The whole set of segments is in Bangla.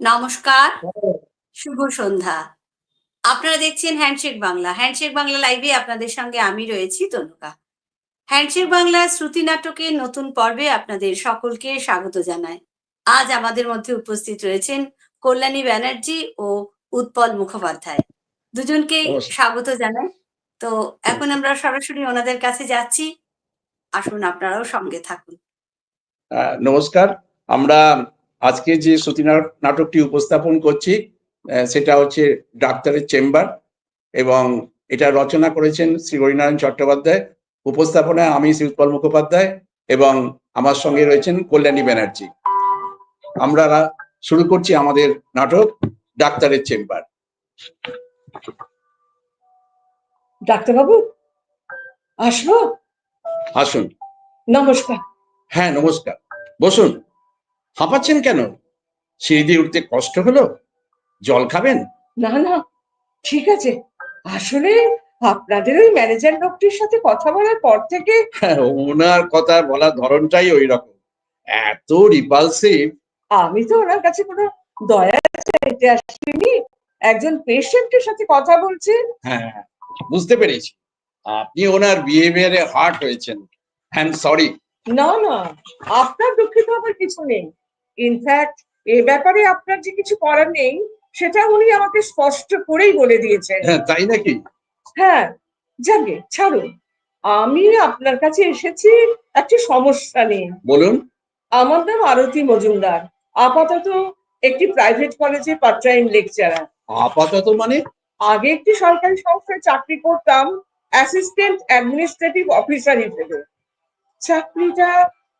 নমস্কার। শুভ সন্ধ্যা। আপনারা দেখছেন হ্যান্ডশেক বাংলা হ্যান্ডশেক বাংলা লাইভে আপনাদের সঙ্গে আমি রয়েছি তনুকা। হ্যান্ডশেক বাংলা শ্রুতি নাটকের নতুন পর্বে আপনাদের সকলকে স্বাগত জানায় আজ আমাদের মধ্যে উপস্থিত রয়েছেন কল্যাণী ব্যানার্জি ও উৎপল মুখোপাধ্যায়। দুজনকেই স্বাগত জানাই। তো এখন আমরা সরাসরি ওনাদের কাছে যাচ্ছি। আসুন আপনারাও সঙ্গে থাকুন। নমস্কার। আমরা আজকে যে না- নাটকটি উপস্থাপন করছি সেটা হচ্ছে ডাক্তারের চেম্বার এবং এটা রচনা করেছেন শ্রী হরিনারায়ণ চট্টোপাধ্যায়। উপস্থাপনায় আমি শ্রী উৎপল মুখোপাধ্যায় এবং আমার সঙ্গে রয়েছেন কল্যাণী ব্যানার্জি। আমরা শুরু করছি আমাদের নাটক ডাক্তারের চেম্বার। ডাক্তারবাবু আসব? আসুন। নমস্কার। হ্যাঁ নমস্কার। বসুন। হাঁপাচ্ছেন কেন? সিঁড়ি দিয়ে উঠতে কষ্ট হলো? জল খাবেন? না না ঠিক আছে। আসলে আপনাদের ওই ম্যানেজার লোকটির সাথে কথা বলার পর থেকে হ্যাঁ, ওনার কথা বলার ধরনটাই ওই রকম। এত রিপালসিভ আমি তো ওনার কাছে কোনো দয়া চাইতে আসিনি। একজন পেশেন্টের সাথে কথা বলছি। হ্যাঁ বুঝতে পেরেছি। আপনি ওনার বিহেভিয়ারে হার্ট হয়েছেন। হ্যাঁ সরি না না আপনার দুঃখিত হবার কিছু নেই। ইনফ্যাক্ট এ ব্যাপারে আপনার যে কিছু করার নেই সেটা উনি আমাকে স্পষ্ট করেই বলে দিয়েছেন। হ্যাঁ তাই নাকি? হ্যাঁ যাকে ছাড়ুন। আমি আপনার কাছে এসেছি একটি সমস্যা নিয়ে। বলুন। আমার নাম আরতি মজুমদার। আপাতত একটি প্রাইভেট কলেজে পার্ট টাইম লেকচারার আপাতত মানে? আগে একটি সরকারি সংস্থায় চাকরি করতাম অ্যাসিস্ট্যান্ট অ্যাডমিনিস্ট্রেটিভ অফিসার হিসেবে। চাকরিটা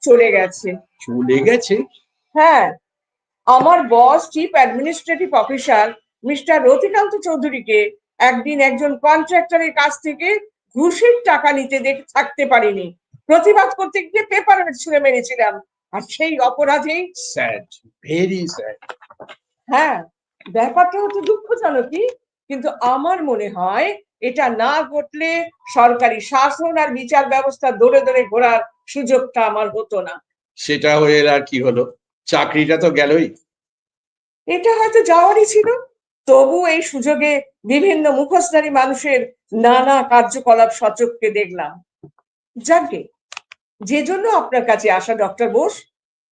চলে গেছে। চলে গেছে? হ্যাঁ আমার boss chief administrative officer mister Ratikanta চৌধুরীকে একদিন একজন কন্ট্রাক্টরের কাছ থেকে ঘুষের টাকা নিতে দেখে থাকতে পারিনি। প্রতিবাদ করতে গিয়ে পেপার ছুঁড়ে মেরেছিলাম। আর সেই অপরাধেই স্যাড ভেরি স্যাড হ্যাঁ ব্যাপারটা হচ্ছে দুঃখজনকই কিন্তু আমার মনে হয় এটা না ঘটলে সরকারি শাসন আর বিচার ব্যবস্থা দৌড়ে দৌড়ে ঘোরার সুযোগটা আমার হতো না। সেটা হয়ে আর কি হলো? চাকরিটা তো গেলই। এটা হয়তো যাওয়ারই ছিল। তবু এই সুযোগে বিভিন্ন মুখোশধারী মানুষের নানা কার্যকলাপ সচক্ষে দেখলাম। যাকে যে জন্য আপনার কাছে আসা ডক্টর বোস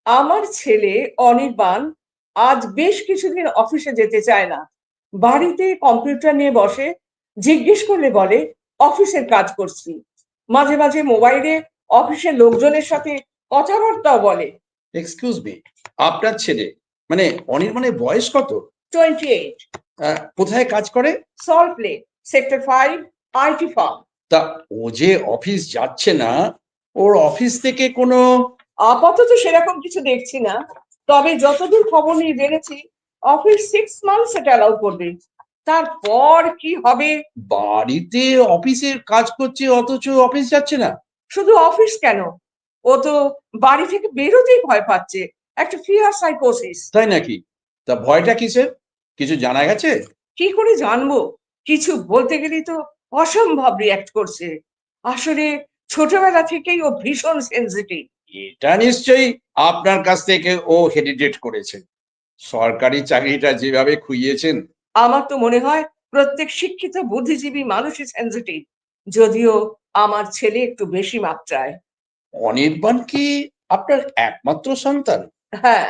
আমার ছেলে অনির্বাণ আজ বেশ কিছুদিন অফিসে যেতে চায় না। বাড়িতে কম্পিউটার নিয়ে বসে জিজ্ঞেস করলে বলে অফিসের কাজ করছি। মাঝে মাঝে মোবাইলে অফিসের লোকজনের সাথে কথাবার্তাও বলে। এক্সকিউজ মি আপনার ছেলে মানে অনির্বাণের বয়স কত? টোয়েন্টি এইট কোথায় কাজ করে? Salt Lake Sector Five IT firm তা ও যে অফিস যাচ্ছে না ওর অফিস থেকে কোনো আপাতত সেরকম কিছু দেখছি না। তবে যতদূর খবর নিয়ে জেনেছি অফিস সিক্স মান্থস এটা অ্যালাউ করবে। তারপর কি হবে? বাড়িতে অফিসের কাজ করছে অথচ অফিস যাচ্ছে না। শুধু অফিস কেন? ও তো বাড়ি থেকে বেরোতেই ভয় পাচ্ছে। একটা ফিয়ার সাইকোসিস তাই নাকি? তা ভয়টা কিসের? কিছু জানা গেছে? কি করে জানব? কিছু বলতে গেলেই তো অসম্ভব রিয়াক্ট করছে। আসলে ছোটবেলা থেকেই ও ভীষণ সেন্সিটিভ এটা নিশ্চয়ই আপনার কাছ থেকে ও হেডিটেট করেছে। সরকারি চাকরিটা যেভাবে খুইয়েছেন। আমার তো মনে হয় প্রত্যেক শিক্ষিত বুদ্ধিজীবী মানুষই সেন্সিটিভ যদিও আমার ছেলে একটু বেশি মাত্রায়। অনির্বাণ কি আপনার একমাত্র সন্তান? হ্যাঁ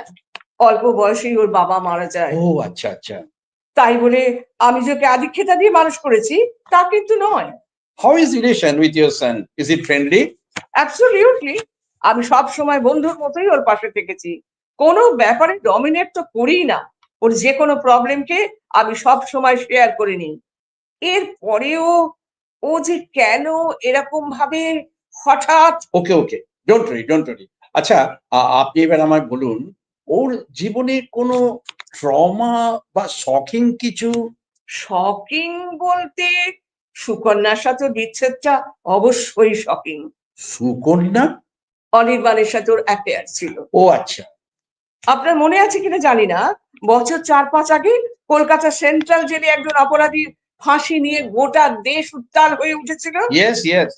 অল্প বয়সেই ওর বাবা মারা যায়। ও আচ্ছা আচ্ছা। তাই বলে আমি যে ওকে আদিক্ষেতা দিয়ে মানুষ করেছি তা কিন্তু নয়। How is relation with your son is it friendly absolutely আমি সব সময় বন্ধুর মতোই ওর পাশে থেকেছি। কোনো ব্যাপারে ডমিনেট তো করিই না। ওর যে কোনো প্রবলেমকে আমি সব সময় শেয়ার করে নিই। এরপরেও ও যে কেন এরকম ভাবে হঠাৎ ওকে okay don't worry don't worry আচ্ছা আপনি এবার আমায় বলুন ওর জীবনে কোনো ট্রমা বা শকিং কিছু? শকিং বলতে সুকন্যার সাথে বিচ্ছেদটা অবশ্যই শকিং। সুকন্যা? অনির্বাণের সাথে ওর অ্যাফেয়ার ছিল। ও আচ্ছা। আপনার মনে আছে কিনা জানি না বছর চার পাঁচ আগে কলকাতা সেন্ট্রাল জেলে একজন অপরাধীর ফাঁসি নিয়ে গোটা দেশ উত্তাল হয়ে উঠেছিল? ইয়েস ইয়েস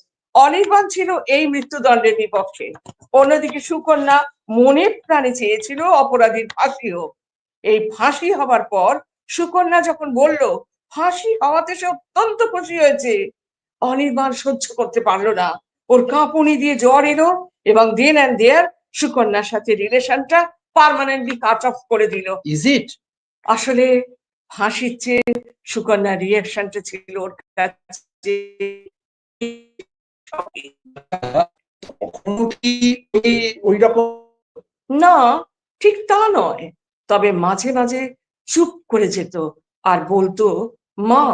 অনির্বাণ ছিল এই মৃত্যুদণ্ডের বিপক্ষে। অন্যদিকে সুকন্যা মনে প্রাণে চেয়েছিল অপরাধীর ফাঁসি হোক এই ফাঁসি হবার পর সুকন্যা যখন বলল ফাঁসি হওয়াতে সে অত্যন্ত খুশি হয়েছে। অনির্বাণ সহ্য করতে পারল না। ওর কাঁপুনি দিয়ে জ্বর এলো এবং দেন অ্যান্ড দেয়ার সুকন্যার সাথে রিলেশনটা পার্মানেন্টলি কাট অফ করে দিল। ইজ ইট আসলে ফাঁসির চেয়ে সুকন্যার রিয়াকশনটা ছিল ওর কাছে কখনো কি ওই রকম না ঠিক তা নয়। তবে মাঝে মাঝে চুপ করে যেত আর বলতো মা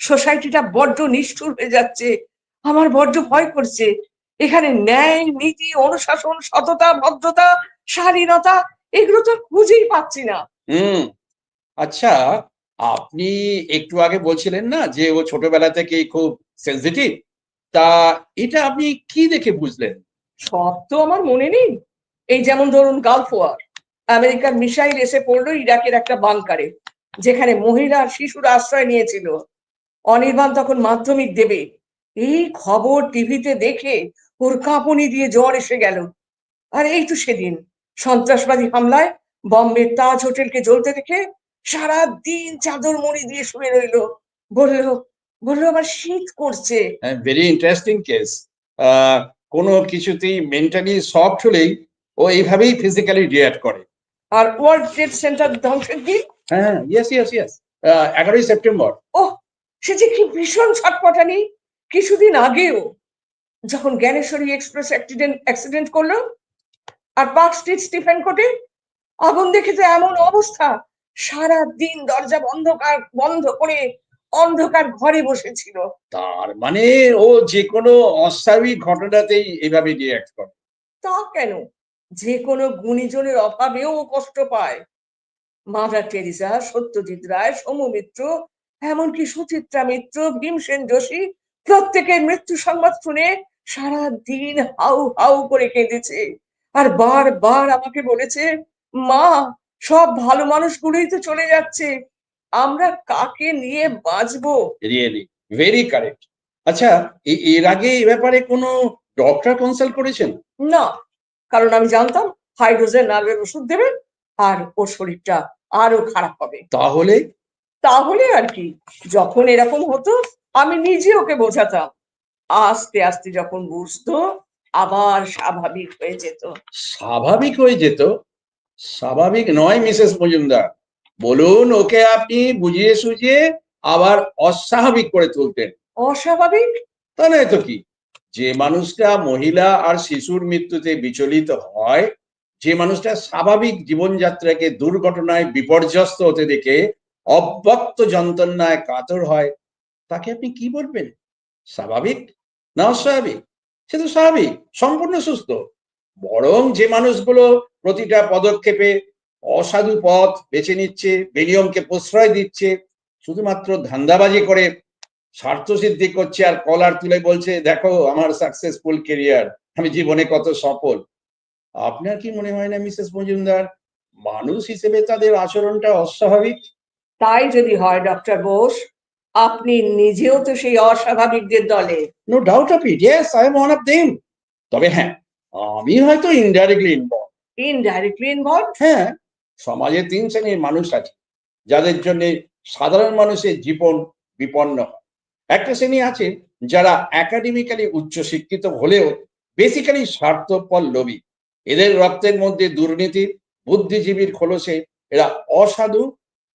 সোসাইটিটা বড্ড নিষ্ঠুর হয়ে যাচ্ছে। আমার বড্ড ভয় করছে। এখানে ন্যায় নীতি অনুশাসন সততা ভদ্রতা শালীনতা এগুলো তো খুঁজেই পাচ্ছি না। হুম। আচ্ছা আপনি একটু আগে বলছিলেন না যে ও ছোটবেলা থেকেই খুব সেনজিটিভ তা এটা আপনি কি দেখে বুঝলেন? সব তো আমার মনে নেই। এই যেমন ধরুন গালফ ওয়ার আমেরিকার মিসাইল এসে পড়ল ইরাকের একটা বাংকারে, যেখানে মহিলা শিশুরা আশ্রয় নিয়েছিল। অনির্বাণ তখন মাধ্যমিক দেবে। এই খবর টিভিতে দেখে ওর কাঁপুনি দিয়ে জ্বর এসে গেল। আর এই তো সেদিন, সন্ত্রাসবাদী হামলায় বম্বের তাজ হোটেলকে জ্বলতে দেখে সারা দিন চাদর মুড়ি দিয়ে শুয়ে রইল। বলল বলল আমার শীত করছে। ভেরি ইন্টারেস্টিং কেস কোনো কিছুতেই মেন্টালি সফট হলেই ও এইভাবেই ফিজিক্যালি রিয়াক্ট করে। আর ওয়ার্ল্ড ট্রেড সেন্টার ধ্বংসের দিন হ্যাঁ ইয়েস ইয়েস ইয়েস এগারোই সেপ্টেম্বর। সে যে কি ভীষণ ছটপটানি। কিছুদিন আগেও যখন জ্ঞানেশ্বরী এক্সপ্রেস অ্যাক্সিডেন্ট অ্যাক্সিডেন্ট করল আর পার্ক স্ট্রিট স্টিফেন কোর্টে আগুন দেখে তো এমন অবস্থা। সারা দিন দরজা বন্ধ বন্ধ করে অন্ধকার ঘরে বসেছিল। তার মানে ও যে কোনো অস্বাভাবিক ঘটনাতেই এভাবে রিয়াক্ট করে। তা কেন? যে কোনো গুণীজনের অভাবেও ও কষ্ট পায়। মাদার টেরিসা সত্যজিৎ রায় সৌম্য মিত্র এমনকি সুচিত্রা মিত্র ভীমসেন যোশী প্রত্যেকের মৃত্যু সংবাদ শুনে সারা দিন হাউ হাউ করে কেঁদেছে। আর বারবার আমাকে বলেছে মা সব ভালো মানুষগুলোই তো চলে যাচ্ছে। আমরা কাকে নিয়ে বাঁচবো? রিয়েলি ভেরি কারেক্ট আচ্ছা এর আগে এ ব্যাপারে কোনো ডক্টর কনসাল্ট করেছেন? না কারণ আমি জানতাম হাইড্রোজেন নার্ভের ওষুধ দেবে আর ওর শরীরটা আরও খারাপ হবে। তাহলে? তাহলে আর কি যখন এরকম হতো আমি নিজে ওকে বোঝাতাম। আস্তে আস্তে যখন বুঝতো আবার স্বাভাবিক হয়ে যেত। স্বাভাবিক হয়ে যেত? স্বাভাবিক নয় মিসেস মজুমদার। বলুন ওকে আপনি বুঝিয়ে সুঝিয়ে আবার অস্বাভাবিক করে তুলতেন। অস্বাভাবিক? তা নয় তো কি? যে মানুষটা মহিলা আর শিশুর মৃত্যুতে বিচলিত হয় যে মানুষটা স্বাভাবিক জীবনযাত্রাকে দুর্ঘটনায় বিপর্যস্ত হতে দেখে অব্যক্ত যন্ত্রণায় কাতর হয় তাকে আপনি কি বলবেন? স্বাভাবিক না অস্বাভাবিক? সে তো স্বাভাবিক সম্পূর্ণ সুস্থ। বরং যে মানুষগুলো প্রতিটা পদক্ষেপে অসাধু পথ বেছে নিচ্ছে বেনিয়মকে প্রশ্রয় দিচ্ছে শুধুমাত্র ধান্দাবাজি করে স্বার্থ সিদ্ধি করছে আর কলার তুলে বলছে দেখো আমার সাকসেসফুল কেরিয়ার আমি জীবনে কত সফল। আপনার কি মনে হয় না মিসেস মজুমদার? মানুষ হিসেবে তাদের আচরণটা অস্বাভাবিক? তাই যদি হয় ডক্টর বোস আপনি নিজেও তো সেই অস্বাভাবিকদের দলে। No doubt of it yes I am one of them তবে হ্যাঁ আমি হয়তো ইনডাইরেক্টলি ইনভলভ ইনডাইরেক্টলি ইনভলভ হ্যাঁ। সমাজে তিন শ্রেণির মানুষ আছে, যাদের জন্য সাধারণ মানুষের জীবন বিপন্ন হয়। একটা শ্রেণি আছে যারা একাডেমিক্যালি উচ্চ শিক্ষিত হলেও বেসিক্যালি স্বার্থপর লোভী। এদের রক্তের মধ্যে দুর্নীতি, বুদ্ধিজীবীর খোলসে এরা অসাধু,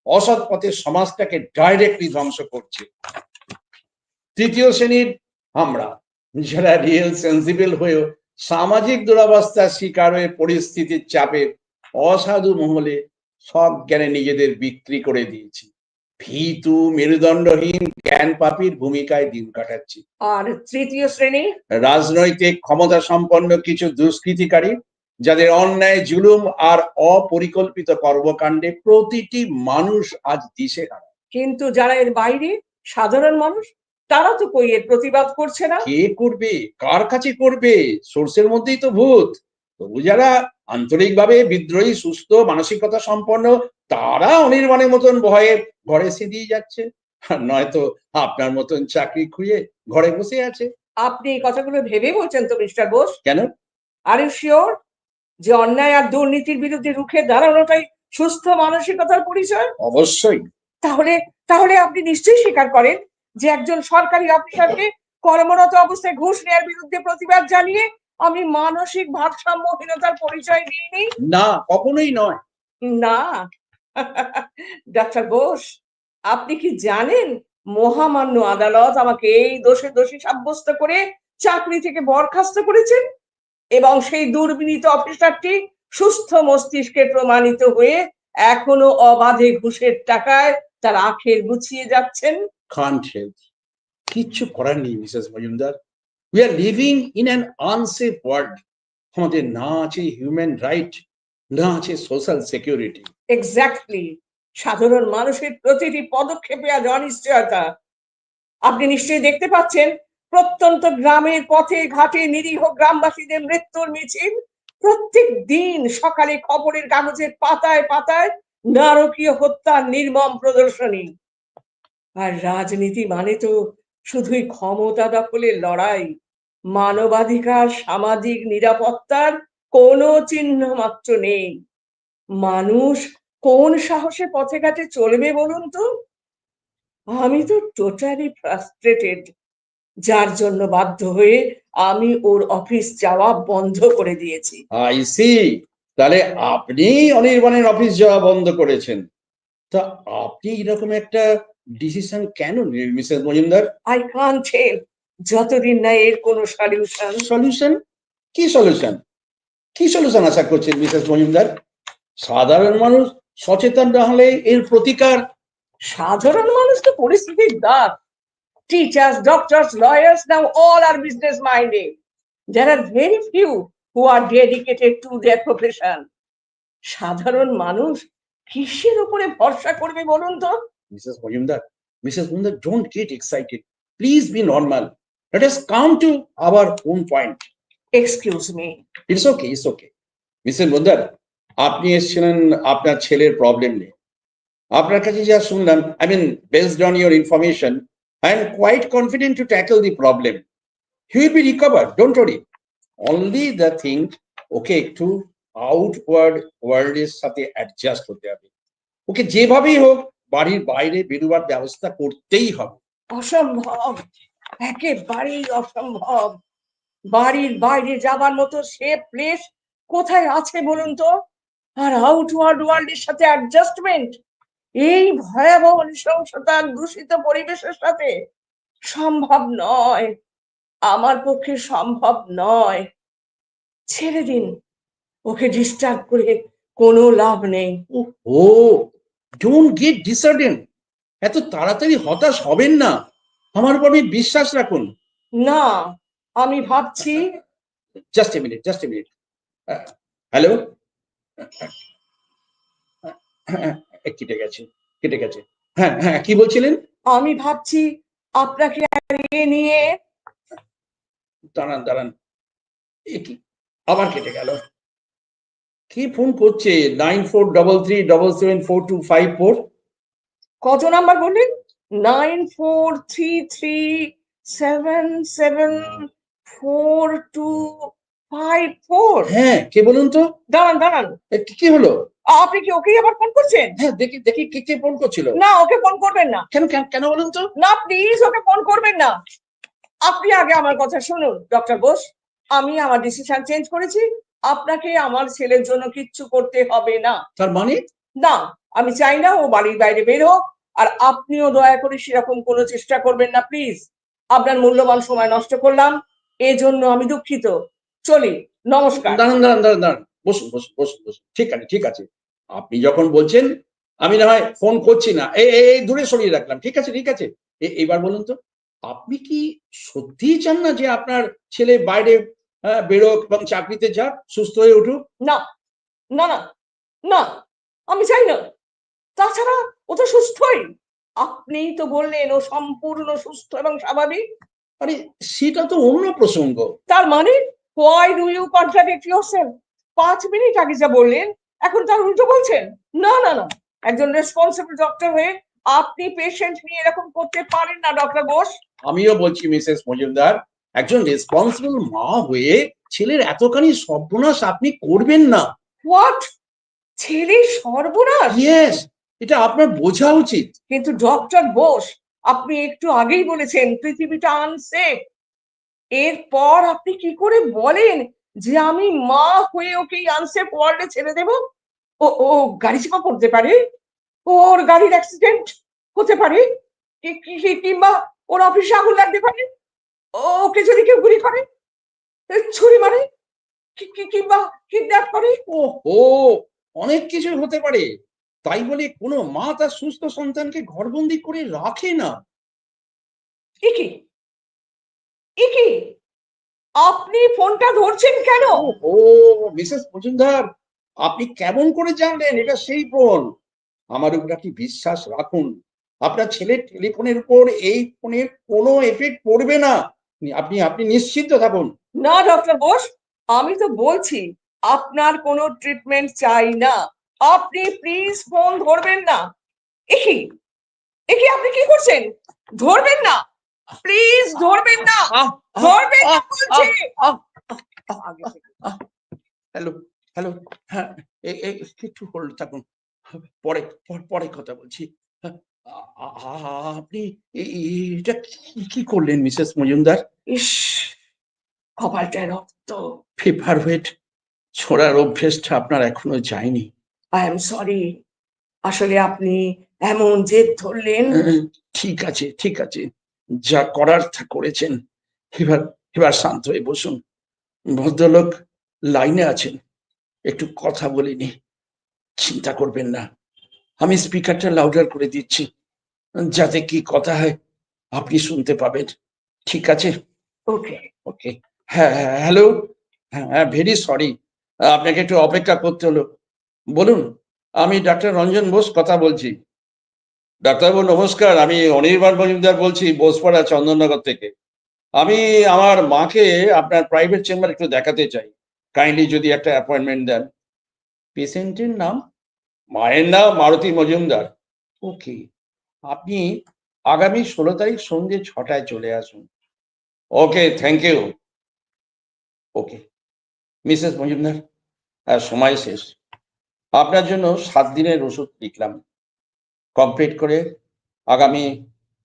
অসৎ পথে সমাজটাকে ডাইরেক্টলি ধ্বংস করছে। তৃতীয় শ্রেণির আমরা, যারা রিয়েল সেন্সিবল হয়েও সামাজিক দুরবস্থার শিকার হয়ে পরিস্থিতির চাপে অসাধু মহলে সব জ্ঞানে নিজেদের বিক্রি করে দিয়েছি। ভীতু মেরুদণ্ডহীন জ্ঞান পাপীর ভূমিকায় দিন কাটাচ্ছি। আর তৃতীয় শ্রেণি? রাজনৈতিক ক্ষমতা সম্পন্ন কিছু দুষ্কৃতিকারী যাদের অন্যায় জুলুম আর অপরিকল্পিত কর্মকাণ্ডে প্রতিটি মানুষ আজ দিশে কিন্তু যারা এর বাইরে সাধারণ মানুষ তারা তো কই এর প্রতিবাদ করছে না? কে করবে? কার কাছে করবে? সোর্সের মধ্যেই তো ভূত। তবু যারা আন্তরিকভাবে বিদ্রোহী সুস্থ মানসিকতা সম্পন্ন তারা অনির্বাণের মতন ভয়ে ঘরে দিয়ে যাচ্ছে। আর নয়তো আপনার মতন চাকরি খুঁজে ঘরে বসে আছে। আপনি এই কথাগুলো ভেবে বলছেন তো মিস্টার বোস? কেন? আর ইউ শিওর যে অন্যায় আর দুর্নীতির বিরুদ্ধে রুখে দাঁড়ানোটাই সুস্থ মানসিকতার পরিচয়? অবশ্যই। তাহলে তাহলে আপনি নিশ্চয়ই স্বীকার করেন যে একজন সরকারি অফিসারকে কর্মরত অবস্থায় ঘুষ নেওয়ার বিরুদ্ধে প্রতিবাদ জানিয়ে আমি মানসিক ভারসাম্যহীনতার পরিচয় দিইনি? না কখনোই নয়। না? ডাক্তার বোস আপনি কি জানেন মহামান্য আদালত আমাকে এই দোষে দোষী সাব্যস্ত করে চাকরি থেকে বরখাস্ত করেছেন? এবং সেই দুর্বিনীত অফিসারটি সুস্থ মস্তিষ্কে প্রমাণিত হয়ে এখনও অবাধে ঘুষের টাকায় তার আখের গুছিয়ে যাচ্ছেন? খান. কিচ্ছু করার নেই Mrs Majumdar. We are living in an unsafe world আমাদের না আছে হিউম্যান রাইট না আছে সোশ্যাল সিকিউরিটি এক্স্যাক্টলি সাধারণ মানুষের প্রতিটি পদক্ষেপে আজ অনিশ্চয়তা। আপনি নিশ্চয়ই দেখতে পাচ্ছেন, প্রত্যন্ত গ্রামের পথে, ঘাটে নিরীহ গ্রামবাসীদের মৃত্যুর মিছিল। প্রত্যেক দিন সকালে খবরের কাগজের পাতায় পাতায় নারকীয় হত্যার নির্মম প্রদর্শনী। আর রাজনীতি মানে তো শুধুই ক্ষমতা দখলের লড়াই। মানবাধিকার সামাজিক নিরাপত্তার কোনো চিহ্ন মাত্র নেই। মানুষ কোন সাহসে পথে ঘাটে চলবে বলুন তো? আমি তো টোটালি ফ্রাস্ট্রেটেড যার জন্য বাধ্য হয়ে আমি ওর অফিস যাওয়া বন্ধ করে দিয়েছি। আই সি তাহলে আপনি অনির্বাণের অফিস যাওয়া বন্ধ করেছেন। তা আপনি এরকম একটা ডিসিশন কেন নিলেন Mrs Majumdar? I can't help যতদিন না এর কোনো সলিউশন সলিউশন কি সলিউশন কি সলিউশন আশা করছেন মিসেস মজুমদার সাধারণ মানুষ সচেতন না হলে এর প্রতিকার সাধারণ মানুষ তো পরিস্থিতির Das teachers doctors lawyers now all are business minded there are very few who are dedicated to their profession সাধারণ মানুষ কিসের উপরে ভরসা করবে বলুন তো Mrs. Majumdar, Mrs. Majumdar, don't get excited. Please be normal. Let us come to our own point. Excuse me It's okay, it's okay. Mrs. Majumdar, আপনি এসেছিলেন আপনার ছেলের প্রবলেম নিয়ে আপনার কাছে যা শুনলাম I mean based on your information I am quite confident to tackle the problem he will be recover don't worry only the thing okay একটু আউটওয়ার্ড ওয়ার্ল্ডের সাথে অ্যাডজাস্ট হতে হবে ওকে যেভাবেই হোক বাড়ির বাইরে বেরোবার ব্যবস্থা করতেই হবে অসম্ভব একেবারেই অসম্ভব। বাড়ির বাইরে যাবার মতো সে প্লেস কোথায় আছে বলুন তো? আর আউটওয়ার্ড ওয়ার্ল্ডের সাথে অ্যাডজাস্টমেন্ট এই ভয়াবহ নৃশংসতার দূষিত পরিবেশের সাথে সম্ভব নয়। আমার পক্ষে সম্ভব নয়। ছেড়ে দিন। ওকে ডিস্টার্ব করে কোনো লাভ নেই। ও ডোন্ট গেট ডিসার্টেন এত তাড়াতাড়ি হতাশ হবেন না। আমার উপর আপনি বিশ্বাস রাখুন। না আমি ভাবছি just a minute just a minute hello কেটে গেছে কেটে গেছে। হ্যাঁ হ্যাঁ কি বলছিলেন? আমি ভাবছি আপনাকে এ নিয়ে দাঁড়ান দাঁড়ান। এ কি? আবার কেটে গেল। কি ফোন করছে? Nine four double three double seven four two five four? কত নাম্বার বললেন? Nine four three three seven seven four two five four হ্যাঁ কে বলুন তো? দাঁড়ান দাঁড়ান। কি- কি হলো? আপনি কি ওকেই আবার ফোন করছেন? হ্যাঁ দেখি দেখি কে কে ফোন করছিল। না ওকে ফোন করবেন না। কেন কেন কেন বলুন তো? না প্লিজ ওকে ফোন করবেন না। আপনি আগে আমার কথা শুনুন ডক্টর বোস। আমি আমার ডিসিশন চেঞ্জ করেছি। আপনাকে আমার ছেলের জন্য কিচ্ছু করতে হবে না। তার মানে? না আমি চাই না ও বাড়ির বাইরে বের হোক। আর আপনিও দয়া করে সেরকম কোনো চেষ্টা করবেন না প্লিজ আপনার মূল্যবান সময় নষ্ট করলাম এজন্য আমি দুঃখিত। চলি নমস্কার। দাঁড়ান দাঁড়ান দাঁড়ান দাঁড়ান। বসুন বসুন বসুন বসুন। ঠিক আছে ঠিক আছে। আপনি যখন বলছেন আমি না হয় ফোন করছি না। এই এই- দূরে সরিয়ে রাখলাম। ঠিক আছে ঠিক আছে। এবার বলুন তো আপনি কি সত্যিই চান না যে আপনার ছেলে বাইরে বেরোক এবং চাকরিতে যাক সুস্থ হয়ে উঠুক? না না না না আমি চাই না। তাছাড়া ও তো সুস্থই। আপনিই তো বললেন ও সম্পূর্ণ সুস্থ এবং স্বাভাবিক। আরে সেটা তো অন্য প্রসঙ্গ। তার মানে why do you contradict yourself পাঁচ মিনিট আগে যা বললেন এখন তার উল্টো বলছেন। না না না। একজন রেসপন্সিবল ডক্টর হয়ে আপনি পেশেন্ট নিয়ে এরকম করতে পারেন না ডক্টর বোস। আমিও বলছি মিসেস মজুমদার একজন রেসপন্সিবল মা হয়ে ছেলের এতখানি সর্বনাশ আপনি করবেন না। হোয়াট ছেলে সর্বনাশ? ইয়েস এটা আপনার বোঝা উচিত। কিন্তু ডক্টর বোস আপনি একটু আগেই বলেছেন পৃথিবীটা আনসেফ এরপর আপনি কি করে বলেন যে আমি মা হয়ে ওকে আনসেফ ওয়ার্ল্ডে ছেড়ে দেব? ও ও গাড়ি চাপা পড়তে পারে? ওর গাড়ির অ্যাক্সিডেন্ট হতে পারে? কি- কি- কি- কিংবা ওর অফিসে আগুন লাগতে পারে? ওকে যদি কেউ গুলি করে ছুরি মারে কি- কি- কিংবা কিডন্যাপ করে? ও অনেক কিছু হতে পারে। তাই বলে কোনো মা তার সুস্থ সন্তানকে ঘরবন্দি করে রাখে না। ইকি ইকি আপনি ফোনটা ধরছেন কেন? ও মিসেস মজুমদার আপনি কেমন করে জানলেন এটা সেই ফোন? আমার উপর আপনি বিশ্বাস রাখুন আপনার ছেলের টেলিফোনের উপর এই ফোনের কোনো এফেক্ট পড়বে না আপনি আপনি নিশ্চিন্ত থাকুন। না ডক্টর বোস আমি তো বলছি আপনার কোনো ট্রিটমেন্ট চাই না। আপনি প্লিজ ফোন ধরবেন না। একি একি আপনি কি করছেন? ধরবেন না। প্লিজ ধরবেন না। ধরবেন না বলছি। হ্যালো হ্যালো হ্যাঁ একটু হোল্ড থাকুন। পরে পর- কথা বলছি। আপনি এটা কি- করলেন মিসেস মজুমদার? ইস কপালটায় রক্ত। পেপার ওয়েট ছোড়ার অভ্যেসটা আপনার এখনও যায়নি। আই এম সরি আসলে আপনি এমন জেদ ধরলেন। ঠিক আছে ঠিক আছে। যা করার তা করেছেন। এবার এবার শান্ত হয়ে বসুন। ভদ্রলোক লাইনে আছেন। একটু কথা বলিনি চিন্তা করবেন না। আমি স্পিকারটা লাউডার করে দিচ্ছি। যাতে কি কথা হয় আপনি শুনতে পাবেন। ঠিক আছে? ওকে। ওকে। হ্যাঁ হ্যাঁ হ্যালো। হ্যাঁ ভেরি সরি আপনাকে একটু অপেক্ষা করতে হলো। বলুন, আমি ডাক্তার রঞ্জন বোস কথা বলছি। ডাক্তারবাবু, নমস্কার, আমি অনির্বাণ মজুমদার বলছি বোসপাড়া, চন্দননগর থেকে। আমি আমার মাকে আপনার প্রাইভেট চেম্বার একটু দেখাতে চাই। কাইন্ডলি যদি একটা অ্যাপয়েন্টমেন্ট দেন। পেশেন্টের নাম? মায়ের নাম মারুতি মজুমদার। ওকে আপনি আগামী ষোলো তারিখ সন্ধ্যে ছটায় চলে আসুন। Okay thank you okay Mrs Majumdar আর সময় শেষ। আপনার জন্য সাত দিনের ওষুধ লিখলাম। কমপ্লিট করে আগামী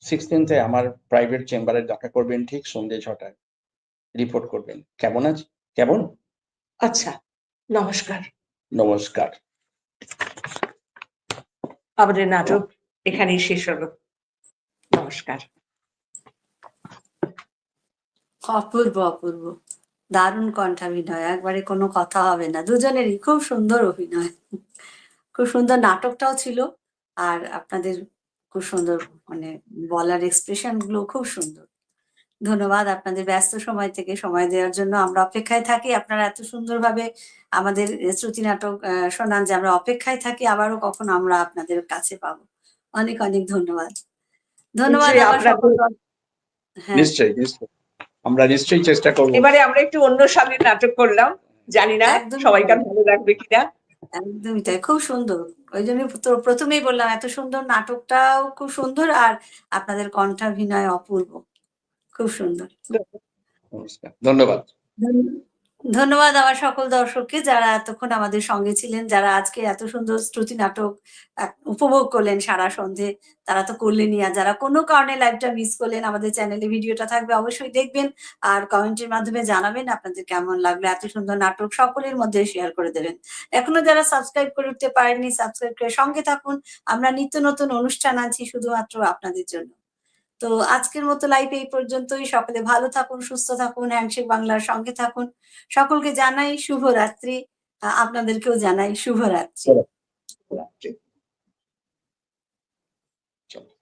সিক্সটিনথে আমার প্রাইভেট চেম্বারে দেখা করবেন ঠিক সন্ধ্যে ছটায়। রিপোর্ট করবেন। কেমন আছে কেমন? আচ্ছা নমস্কার। নমস্কার। আমাদের নাটক এখানেই শেষ হলো। নমস্কার। অপূর্ব অপূর্ব। দারুণ কণ্ঠাভিনয় একবারে কোনো কথা হবে না। দুজনেরই খুব সুন্দর অভিনয়। খুব সুন্দর নাটকটাও ছিল আর আপনাদের খুব সুন্দর মানে বলার এক্সপ্রেশনগুলো খুব সুন্দর। ধন্যবাদ আপনাদের ব্যস্ত সময় থেকে সময় দেওয়ার জন্য। আমরা অপেক্ষায় থাকি। আপনারা এত সুন্দরভাবে আমাদের শ্রুতি নাটক শোনান যে আমরা অপেক্ষায় থাকি আবারও কখন আমরা আপনাদের কাছে পাবো। অনেক অনেক ধন্যবাদ। ধন্যবাদ নিশ্চয়ই হ্যাঁ। নিশ্চয়ই নিশ্চয়ই। আমরা নিশ্চয়ই চেষ্টা করব। এবারে আমরা একটু অন্য সামনে নাটক করলাম জানি না একদম সবাইকার ভালো লাগবে কিনা। একদমই তাই খুব সুন্দর। ওই জন্য তো প্রথমেই বললাম এত সুন্দর নাটকটাও খুব সুন্দর আর আপনাদের কণ্ঠাভিনয় অপূর্ব। খুব সুন্দর। নমস্কার ধন্যবাদ। ধন্য- ধন্যবাদ আমার সকল দর্শককে যারা এতক্ষণ আমাদের সঙ্গে ছিলেন, যারা আজকে এত সুন্দর শ্রুতি নাটক উপভোগ করলেন সারা সন্ধে, তারা তো করলেনই। আর যারা কোনো কারণে লাইভটা মিস করলেন, আমাদের চ্যানেলে ভিডিওটা থাকবে অবশ্যই দেখবেন আর কমেন্টের মাধ্যমে জানাবেন আপনাদের কেমন লাগল, এত সুন্দর নাটক সকলের মধ্যে শেয়ার করে দেবেন। এখনও যারা সাবস্ক্রাইব করে উঠতে পারেননি সাবস্ক্রাইব করে সঙ্গে থাকুন। আমরা নিত্য নতুন অনুষ্ঠান আছি শুধুমাত্র আপনাদের জন্য। তো আজকের মতো লাইভ এই পর্যন্তই। সকলে ভালো থাকুন, সুস্থ থাকুন হ্যান্ডশেক বাংলার সঙ্গে থাকুন। সকলকে জানাই শুভরাত্রি। আপনাদেরকেও জানাই শুভরাত্রি। চলো